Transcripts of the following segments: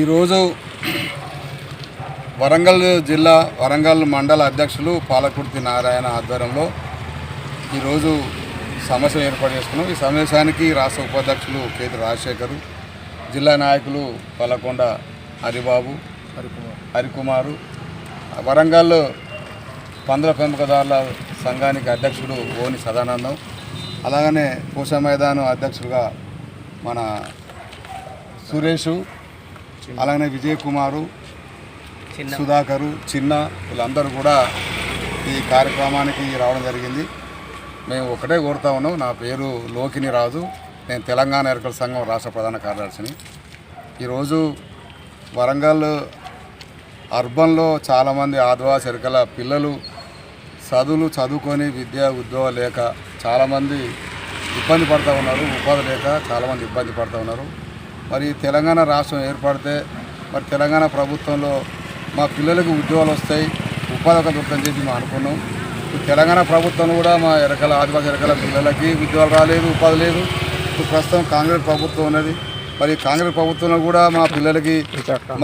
ఈరోజు వరంగల్ జిల్లా వరంగల్ మండల అధ్యక్షులు పాలకుర్తి నారాయణ ఆధ్వర్యంలో ఈరోజు సమస్య ఏర్పాటు చేసుకున్నాం. ఈ సమావేశానికి రాష్ట్ర ఉపాధ్యక్షులు కేతి రాజశేఖరు జిల్లా నాయకులు పలకొండ హరిబాబు హరికుమారు. వరంగల్ పందుల పెంపకదారుల సంఘానికి అధ్యక్షుడు ఓని సదానందం. అలాగనే పూస మైదానం అధ్యక్షుడుగా మన సురేషు అలాగనే విజయ్ కుమారు సుధాకరు చిన్న వీళ్ళందరూ కూడా ఈ కార్యక్రమానికి రావడం జరిగింది. మేము ఒకటే కోరుతా ఉన్నాం నా పేరు లోకిని రాజు నేను తెలంగాణ ఎరకల సంఘం రాష్ట్ర ప్రధాన కార్యదర్శిని. ఈరోజు వరంగల్ అర్బన్లో చాలామంది ఆదివాసి ఎరకల పిల్లలు చదువులు చదువుకొని విద్య ఉద్యోగం లేక చాలామంది ఇబ్బంది పడుతూ ఉన్నారు ఉపాధి లేక చాలామంది ఇబ్బంది పడుతూ ఉన్నారు. మరి తెలంగాణ రాష్ట్రం ఏర్పడితే మరి తెలంగాణ ప్రభుత్వంలో మా పిల్లలకు ఉద్యోగాలు వస్తాయి ఉపాధి ఒక దొరుకుతుందని చెప్పి మేము అనుకున్నాం. తెలంగాణ ప్రభుత్వం కూడా మా ఎరకల ఆదివాసీ ఎరకల పిల్లలకి ఉద్యోగాలు రాలేదు ఉపాధి లేదు. ప్రస్తుతం కాంగ్రెస్ ప్రభుత్వం ఉన్నది. మరి కాంగ్రెస్ ప్రభుత్వంలో కూడా మా పిల్లలకి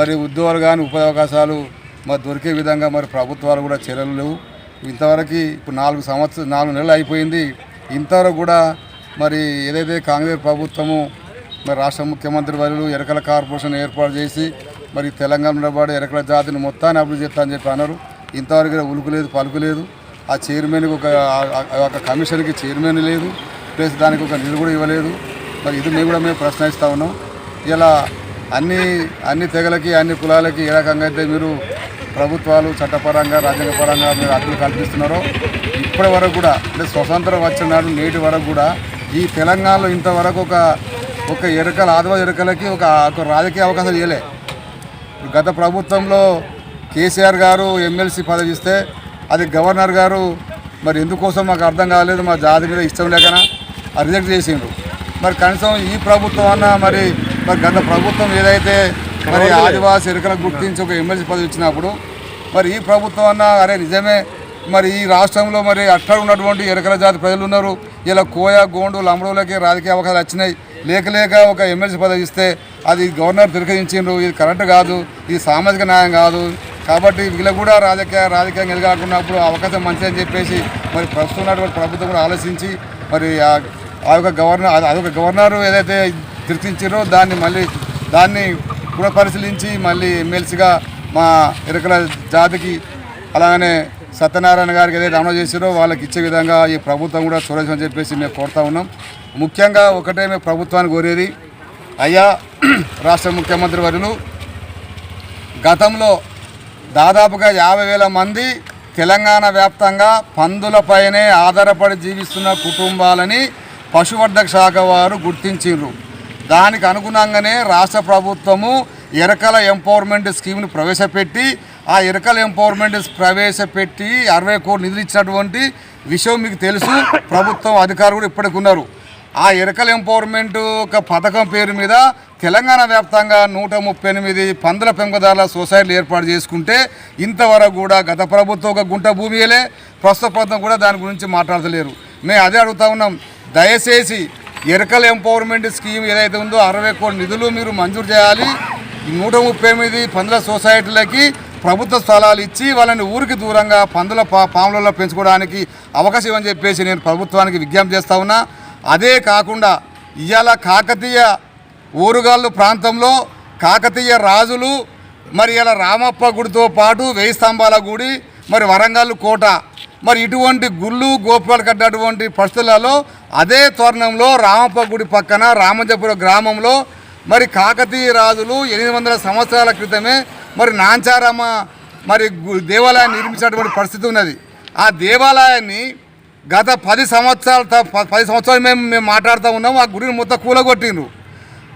మరి ఉద్యోగాలు కానీ ఉపాధి అవకాశాలు మరి దొరికే విధంగా మరి ప్రభుత్వాలు కూడా చర్యలు లేవు. ఇంతవరకు ఇప్పుడు నాలుగు సంవత్సరం నాలుగు నెలలు అయిపోయింది. ఇంతవరకు కూడా మరి ఏదైతే కాంగ్రెస్ ప్రభుత్వము మరి రాష్ట్ర ముఖ్యమంత్రి వర్యులు ఎరకల కార్పొరేషన్ ఏర్పాటు చేసి మరి తెలంగాణ నిలబడి ఎరకల జాతిని మొత్తాన్ని అభివృద్ధి చేస్తా అని చెప్పి అన్నారు. ఇంతవరకు ఉలుకు లేదు పలుకు లేదు. ఆ చైర్మన్కి ఒక ఒక కమిషన్కి చైర్మన్ లేదు. ప్లస్ దానికి ఒక నిధులు కూడా ఇవ్వలేదు. మరి ఇది మేము కూడా మేము ప్రశ్నిస్తూ ఉన్నాం. ఇలా అన్ని అన్ని తెగలకి అన్ని కులాలకి ఏ రకంగా అయితే మీరు ప్రభుత్వాలు చట్టపరంగా రాజ్యాంగపరంగా మీరు హక్కులు కల్పిస్తున్నారో ఇప్పటి వరకు కూడా అంటే స్వతంత్రం వచ్చిన నాడు నేటి వరకు కూడా ఈ తెలంగాణలో ఇంతవరకు ఒక ఒక ఎరుకల ఆదివాసీ ఎరుకలకి ఒక ఒక రాజకీయ అవకాశం ఇవ్వలే గత ప్రభుత్వంలో కేసీఆర్ గారు ఎమ్మెల్సీ పదవి ఇస్తే అది గవర్నర్ గారు మరి ఎందుకోసం మాకు అర్థం కాలేదు మా జాతి మీద ఇష్టం లేకనా? రిజెక్ట్ చేసిండ్రు. మరి కనీసం ఈ ప్రభుత్వం అన్న మరి మరి గత ప్రభుత్వం ఏదైతే మరి ఆదివాసీ ఎరుకలకు గుర్తించి ఒక ఎమ్మెల్సీ పదవి ఇచ్చినప్పుడు మరి ఈ ప్రభుత్వం అన్న అరే నిజమే మరి ఈ రాష్ట్రంలో మరి అక్కడ ఉన్నటువంటి ఎరకల జాతి ప్రజలు ఉన్నారు. ఇలా కోయ గోండు లంబడోలకి రాజకీయ అవకాశాలు వచ్చినాయి. లేక లేక ఒక ఎమ్మెల్సీ పదవి ఇస్తే అది గవర్నర్ తిరగదించిండ్రు ఇది కరెక్ట్ కాదు. ఇది సామాజిక న్యాయం కాదు. కాబట్టి వీళ్ళకు కూడా రాజకీయ రాజకీయంగా ఎదగాకున్నప్పుడు అవకాశం మంచిది అని చెప్పేసి మరి ప్రస్తుతం ఉన్నటువంటి ప్రభుత్వం కూడా ఆలోచించి మరి ఆ ఆ యొక్క గవర్నర్ అది- అదొక గవర్నర్ ఏదైతే గుర్తించారో దాన్ని మళ్ళీ దాన్ని కూడా పరిశీలించి మళ్ళీ ఎమ్మెల్సీగా మా ఎరకల జాతికి అలాగనే సత్యనారాయణ గారికి ఏదైతే అమలు చేసారో వాళ్ళకి ఇచ్చే విధంగా ఈ ప్రభుత్వం కూడా చూడాల్సి చెప్పేసి మేము కోరుతా ఉన్నాం. ముఖ్యంగా ఒకటే మేము ప్రభుత్వాన్ని కోరేది అయ్యా రాష్ట్ర ముఖ్యమంత్రి వర్యులు గతంలో దాదాపుగా యాభై వేల మంది తెలంగాణ వ్యాప్తంగా పందులపైనే ఆధారపడి జీవిస్తున్న కుటుంబాలని పశువర్ధక శాఖ వారు గుర్తించారు దానికి అనుగుణంగానే రాష్ట్ర ప్రభుత్వము ఎరకల ఎంపవర్మెంట్ స్కీమ్ను ప్రవేశపెట్టి ఆ ఎరకల ఎంపవర్మెంట్ ప్రవేశపెట్టి అరవై కోట్లు నిధులు ఇచ్చినటువంటి విషయం మీకు తెలుసు. ప్రభుత్వం అధికారులు కూడా ఇప్పటికి ఉన్నారు. ఆ ఎరకల ఎంపవర్మెంట్ ఒక పథకం పేరు మీద తెలంగాణ వ్యాప్తంగా నూట ముప్పై ఎనిమిది పందుల పెంపదారుల సొసైటీలు ఏర్పాటు చేసుకుంటే ఇంతవరకు కూడా గత ప్రభుత్వం ఒక గుంట భూమియలే ప్రస్తుత ప్రభుత్వం కూడా దాని గురించి మాట్లాడతలేరు. మేము అదే అడుగుతా ఉన్నాం. దయచేసి ఎరకల ఎంపవర్మెంట్ స్కీమ్ ఏదైతే ఉందో అరవై కోట్ల నిధులు మీరు మంజూరు చేయాలి. నూట ముప్పై ఎనిమిది పందుల సొసైటీలకి ప్రభుత్వ స్థలాలు ఇచ్చి వాళ్ళని ఊరికి దూరంగా పందుల పా పాములలో పెంచుకోవడానికి అవకాశం ఇవ్వని చెప్పేసి నేను ప్రభుత్వానికి విజ్ఞప్తి చేస్తూ ఉన్నా. అదే కాకుండా ఇవాళ కాకతీయ ఊరుగాళ్ళు ప్రాంతంలో కాకతీయ రాజులు మరి ఇలా రామప్ప గుడితో పాటు వెయ్యి స్తంభాల గుడి మరి వరంగల్ కోట మరి ఇటువంటి గుళ్ళు గోపురాలు కట్టినటువంటి పరిస్థితులలో అదే తోరణంలో రామప్ప గుడి పక్కన రామంజపురం గ్రామంలో మరి కాకతీయ రాజులు ఎనిమిది వందల సంవత్సరాల క్రితమే మరి నాంచారమ్మ మరి గు- దేవాలయాన్ని నిర్మించినటువంటి పరిస్థితి ఉన్నది. ఆ దేవాలయాన్ని గత పది సంవత్సరాల ప- పది సంవత్సరాలు మేము మేము మాట్లాడుతూ ఉన్నాము. ఆ గుడిని మొత్తం కూలగొట్టిండ్రు.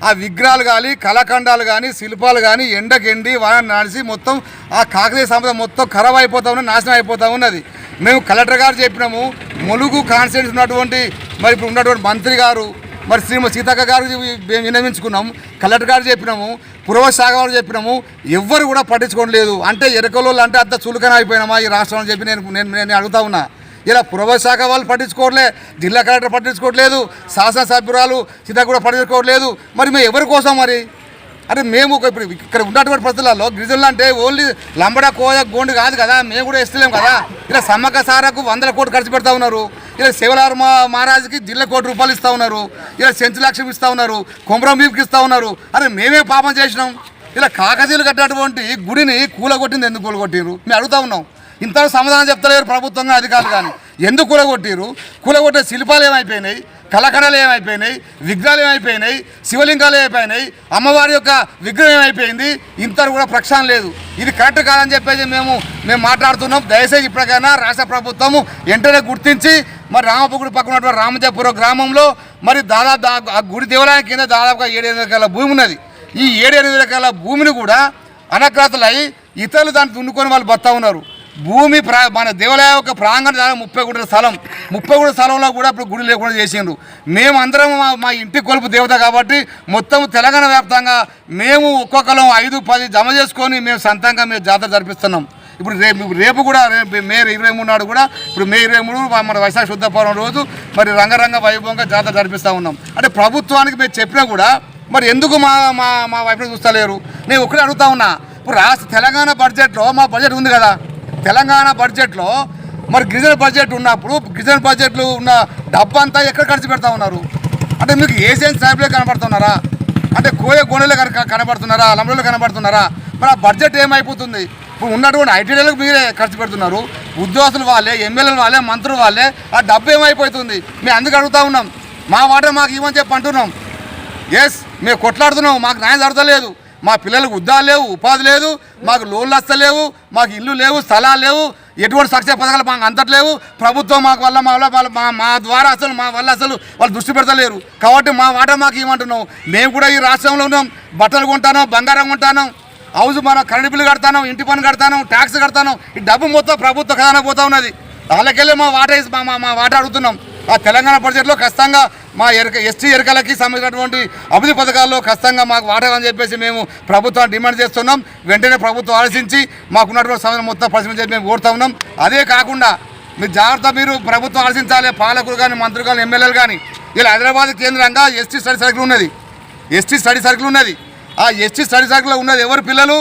ఆ విగ్రహాలు కానీ కళాఖండాలు కానీ శిల్పాలు కానీ ఎండకెండి వాన నాడిసి మొత్తం ఆ కాకతీయ సంపద మొత్తం ఖరాబ్ అయిపోతా ఉన్నది నాశనం అయిపోతూ ఉన్నది. మేము కలెక్టర్ గారు చెప్పినాము ములుగు కాన్స్టిట్యూన్స్ ఉన్నటువంటి మరి ఇప్పుడు ఉన్నటువంటి మంత్రి గారు మరి శ్రీమతి సీతక్క గారు మేము విన్నవించుకున్నాం కలెక్టర్ గారు చెప్పినాము పురవ శాఖ చెప్పినాము ఎవ్వరు కూడా పట్టించుకోవడం లేదు అంటే ఎరకలోళ్ళు అంటే అంత చులకన అయిపోయినామా ఈ రాష్ట్రం అని చెప్పి నేను నేను నేను అడుగుతా ఉన్నా. ఇలా పురవశాఖ వాళ్ళు పట్టించుకోవట్లే జిల్లా కలెక్టర్ పట్టించుకోవట్లేదు శాసనసభ్యురాలు సీత కూడా పట్టించుకోవట్లేదు. మరి మేము ఎవరి కోసం మరి? అంటే మేము ఇప్పుడు ఇక్కడ ఉన్నటువంటి పరిస్థితులలో గిరిజనులు అంటే ఓన్లీ లంబడ కోయ గోండు కాదు కదా మేము కూడా ఇస్తలేము కదా? ఇలా సమ్మక సారకు వందల కోట్లు ఖర్చు పెడతా ఉన్నారు. ఇలా శివలార మహారాజుకి జిల్లా కోటి రూపాయలు ఇస్తూ ఉన్నారు. ఇలా సెంచులక్ష్యం ఇస్తూ ఉన్నారు. కుమరం బీపుకి ఇస్తూ ఉన్నారు. అరే మేమే పాపం చేసినాం. ఇలా కాకతీయులు కట్టినటువంటి గుడిని కూలగొట్టింది ఎందుకు కూలగొట్టిరు మేము అడుగుతా ఉన్నాం. ఇంత సమాధానం చెప్తలేరు ప్రభుత్వంగా అధికారులు కానీ. ఎందుకు కూలగొట్టిరు కూలగొట్టే శిల్పాలు ఏమైపోయినాయి? కళకళలు ఏమైపోయినాయి? విగ్రహాలు ఏమైపోయినాయి? శివలింగాలు ఏమైపోయినాయి? అమ్మవారి యొక్క విగ్రహం ఏమైపోయింది? ఇంత కూడా ప్రక్షాళన లేదు. ఇది కరెక్ట్ కాదని చెప్పేసి మేము మేము మాట్లాడుతున్నాం. దయచేసి ఇప్పటికైనా రాష్ట్ర ప్రభుత్వము వెంటనే గుర్తించి మరి రామపుకుడు పక్కన ఉన్నటువంటి రామజాపురం గ్రామంలో మరి దాదాపు ఆ గుడి దేవాలయం కింద దాదాపుగా ఏడు ఎనిమిది ఎకరాల భూమి ఉన్నది. ఈ ఏడు ఎనిమిది ఎకరాల భూమిని కూడా అనక్రాతులై ఇతరులు దాన్ని దున్నుకొని వాళ్ళు బతా ఉన్నారు. భూమి ప్రా మన దేవాలయం యొక్క ప్రాంగణ దాదాపు ముప్పై గుంటల స్థలం. ముప్పై గుంటల స్థలంలో కూడా ఇప్పుడు గుడి లేకుండా చేసిండ్రు. మేము అందరం మా మా ఇంటి కొలుపు దేవత కాబట్టి మొత్తం తెలంగాణ వ్యాప్తంగా మేము ఒక్కొక్కరం ఐదు పది జమ చేసుకొని మేము సొంతంగా మేము జాతర జరిపిస్తున్నాం. ఇప్పుడు రేపు రేపు కూడా రేపు మే ఇరవై మూడు నాడు కూడా ఇప్పుడు మే ఇరవై మూడు మన వైశాఖ శుద్ధ పౌర్ణమి రోజు మరి రంగరంగ వైభవంగా జాతర జరిపిస్తూ ఉన్నాం. అంటే ప్రభుత్వానికి మేము చెప్పినా కూడా మరి ఎందుకు మా మా మా వైపున చూస్తలేరు? నేను ఒకటే అడుగుతా ఉన్నా. ఇప్పుడు రాష్ట్ర తెలంగాణ బడ్జెట్లో మా బడ్జెట్ ఉంది కదా. తెలంగాణ బడ్జెట్లో మరి గిరిజన బడ్జెట్ ఉన్నప్పుడు గిరిజన బడ్జెట్లు ఉన్న డబ్బు అంతా ఎక్కడ ఖర్చు పెడతా ఉన్నారు? అంటే మీకు ఏషియన్ సాయిబ్లే కనబడుతున్నారా? అంటే కోయ గోడలే కనుక కనబడుతున్నారా? లంబడలు కనబడుతున్నారా? మరి ఆ బడ్జెట్ ఏమైపోతుంది? ఇప్పుడు ఉన్నటువంటి ఐటీడీలకు మీరే ఖర్చు పెడుతున్నారు. ఉద్యోగస్తులు వాళ్ళే ఎమ్మెల్యేలు వాళ్ళే మంత్రులు వాళ్ళే ఆ డబ్బు ఏమైపోతుంది? మేము అందుకు అడుగుతా ఉన్నాం. మా వాటర్ మాకు ఇవ్వని చెప్పి అంటున్నాం. ఎస్ మేము కొట్లాడుతున్నాం. మాకు న్యాయం జరగలేదు. మా పిల్లలకు ఉద్యోగాలు లేవు ఉపాధి లేదు. మాకు లోన్లు వస్తలేవు మాకు ఇల్లు లేవు స్థలాలు లేవు. ఎటువంటి సంక్షేమ పథకాలు మాకు అంతట్లేవు ప్రభుత్వం మాకు వల్ల మా వల్ల మా మా ద్వారా అసలు మా వల్ల అసలు వాళ్ళు దృష్టి పెడతలేరు. కాబట్టి మా వాట మాకు ఇవ్వమంటున్నాం. మేము కూడా ఈ రాష్ట్రంలో ఉన్నాం. బట్టలు కొంటాను బంగారం కొంటాను హౌస్ మనం కరెంట్ బిల్లు కడతాను ఇంటి పని కడతాను ట్యాక్స్ కడతాను ఈ డబ్బు మొత్తం ప్రభుత్వ ఖజానా పోతా ఉన్నది. వాళ్ళకెళ్ళి మా వాటర్ మా మా- వాటర్ అడుగుతున్నాం. ఆ తెలంగాణ బడ్జెట్లో ఖచ్చితంగా మా ఎరక ఎస్టీ ఎరకలకి సంబంధించినటువంటి అభివృద్ధి పథకాల్లో ఖచ్చితంగా మాకు వాటాలని చెప్పేసి మేము ప్రభుత్వాన్ని డిమాండ్ చేస్తున్నాం. వెంటనే ప్రభుత్వం ఆలోచించి మాకున్నటువంటి సమయం మొత్తం పరిశ్రమ చెప్పి మేము కోరుతా ఉన్నాం. అదే కాకుండా మీరు జాగ్రత్త మీరు ప్రభుత్వం ఆలోచించాలి. పాలకులు కానీ మంత్రులు కానీ ఎమ్మెల్యేలు కానీ. ఇలా హైదరాబాద్ కేంద్రంగా ఎస్టీ స్టడీ సర్కిల్ ఉన్నది. ఎస్టీ స్టడీ సర్కిల్ ఉన్నది. ఆ ఎస్టీ స్టడీ సర్కిల్లో ఉన్నది ఎవరు పిల్లలు?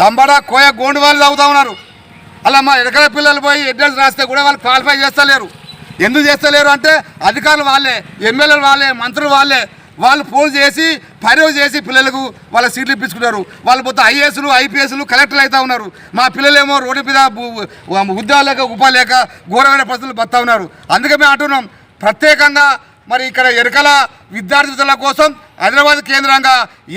లంబడా కోయ గోండు వాళ్ళు చదువుతా ఉన్నారు. అలా మా ఎడకల పిల్లలు పోయి ఎంట్రన్స్ రాస్తే కూడా వాళ్ళు క్వాలిఫై చేస్తలేరు. ఎందుకు చేస్తలేరు అంటే అధికారులు వాళ్ళే ఎమ్మెల్యేలు వాళ్ళే మంత్రులు వాళ్ళే. వాళ్ళు ఫోన్ చేసి పర్యవ చేసి పిల్లలకు వాళ్ళ సీట్లు ఇప్పించుకున్నారు వాళ్ళు మొత్తం ఐఏఎస్లు ఐపీఎస్లు కలెక్టర్లు అవుతా ఉన్నారు. మా పిల్లలేమో రోడ్డు మీద ఉద్యోగాలు లేక ఉపాధి లేక ఘోరమైన పరిస్థితులు బతా ఉన్నారు. అందుకే మేము అంటున్నాం. ప్రత్యేకంగా మరి ఇక్కడ ఎరకల విద్యార్థుల కోసం హైదరాబాద్ కేంద్రంగా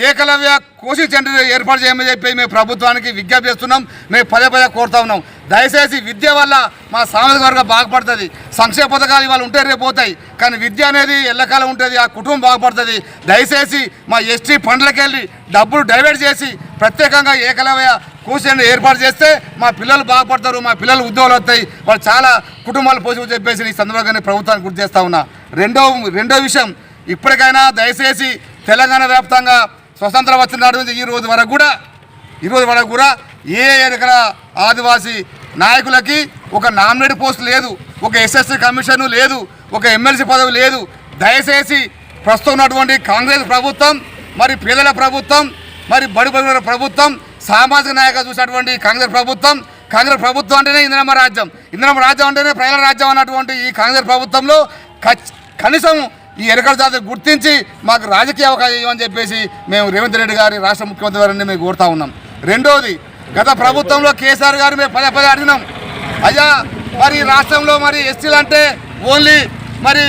ఏకలవ్య కోచింగ్ సెంటర్ ఏర్పాటు చేయమని చెప్పి మేము ప్రభుత్వానికి విజ్ఞప్తి చేస్తున్నాం. మేము పదే పదే కోరుతా ఉన్నాం. దయచేసి విద్య వల్ల మా సామాజిక వర్గం బాగుపడుతుంది. సంక్షేమ పథకాలు ఇవాళ ఉంటే రేపు పోతాయి. కానీ విద్య అనేది ఎల్లకాలం ఉంటుంది. ఆ కుటుంబం బాగుపడుతుంది. దయచేసి మా ఎస్టీ పండ్లకెళ్ళి డబ్బులు డైవర్ట్ చేసి ప్రత్యేకంగా ఏకలవ్య కోచింగ్ ఏర్పాటు చేస్తే మా పిల్లలు బాగుపడతారు. మా పిల్లలు ఉద్యోగాలు వస్తాయి. వాళ్ళు చాలా కుటుంబాలు పోసి చెప్పేసి ఈ సందర్భంగా ప్రభుత్వానికి గుర్తు చేస్తా ఉన్నా. రెండో రెండో విషయం. ఇప్పటికైనా దయచేసి తెలంగాణ వ్యాప్తంగా స్వతంత్రం వచ్చిన నాడు నుంచి ఈ రోజు వరకు కూడా ఈ రోజు వరకు కూడా ఏ ఎరకల ఆదివాసీ నాయకులకి ఒక నామినేట్ పోస్ట్ లేదు ఒక ఎస్ఎస్సీ కమిషన్ లేదు ఒక ఎమ్మెల్సీ పదవి లేదు. దయచేసి ప్రస్తుతం ఉన్నటువంటి కాంగ్రెస్ ప్రభుత్వం మరి పేదల ప్రభుత్వం మరి బడుబడిన ప్రభుత్వం సామాజిక నాయకులు చూసినటువంటి కాంగ్రెస్ ప్రభుత్వం కాంగ్రెస్ ప్రభుత్వం అంటేనే ఇంద్రమ రాజ్యం. ఇందిరమ్మ రాజ్యం అంటేనే ప్రజల రాజ్యం అన్నటువంటి ఈ కాంగ్రెస్ ప్రభుత్వంలో కచ్- కనీసం ఈ ఎన్నికల జాతర గుర్తించి మాకు రాజకీయ అవకాశం ఇవ్వని చెప్పేసి మేము రేవంత్ రెడ్డి గారి రాష్ట్ర ముఖ్యమంత్రి గారిని మేము కోరుతా ఉన్నాం. రెండోది గత ప్రభుత్వంలో కేసీఆర్ గారు మేము పదే పదే అడిగినాం. అయ్యా మరి రాష్ట్రంలో మరి ఎస్టీలు అంటే ఓన్లీ మరి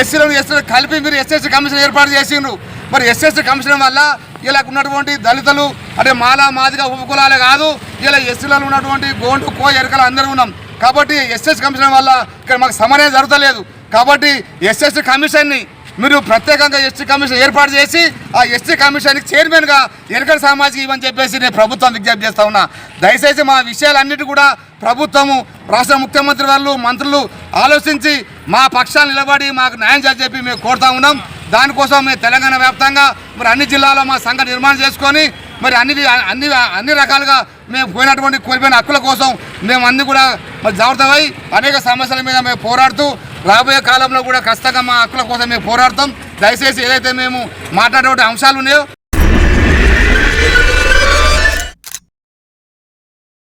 ఎస్సీలను ఎస్సీలు కలిపి మీరు ఎస్ఎస్సీ కమిషన్ ఏర్పాటు చేసిండ్రు. మరి ఎస్ఎస్సీ కమిషన్ వల్ల ఇలా ఉన్నటువంటి దళితులు అంటే మాలా మాదిగా ఉపకులాలే కాదు ఇలా ఎస్సీలలో ఉన్నటువంటి గోండు కో ఎరకలు అందరూ ఉన్నాం. కాబట్టి ఎస్ఎస్ కమిషన్ వల్ల ఇక్కడ మాకు సమన్వయం జరుగుతలేదు. కాబట్టి ఎస్ఎస్టీ కమిషన్ని మీరు ప్రత్యేకంగా ఎస్టీ కమిషన్ ఏర్పాటు చేసి ఆ ఎస్టీ కమిషన్కి చైర్మన్గా ఎరకల సామాజిక ఇవ్వని చెప్పేసి నేను ప్రభుత్వం విజ్ఞప్తి చేస్తా ఉన్నా. దయచేసి మా విషయాలన్నిటి కూడా ప్రభుత్వము రాష్ట్ర ముఖ్యమంత్రి వాళ్ళు మంత్రులు ఆలోచించి మా పక్షాలు నిలబడి మాకు న్యాయం చేసి చెప్పి మేము కోరుతా ఉన్నాం. దానికోసం మేము తెలంగాణ వ్యాప్తంగా మరి అన్ని జిల్లాలో మా సంఘ నిర్మాణం చేసుకొని మరి అన్ని అన్ని అన్ని రకాలుగా మేము పోయినటువంటి కోల్పోయిన హక్కుల కోసం మేము అన్ని కూడా మరి జాగ్రత్తమై అనేక సమస్యల మీద మేము పోరాడుతూ రాబోయే కాలంలో కూడా ఖచ్చితంగా మా హక్కుల కోసం మేము పోరాడతాం. దయచేసి ఏదైతే మేము మాట్లాడే అంశాలు ఉన్నాయో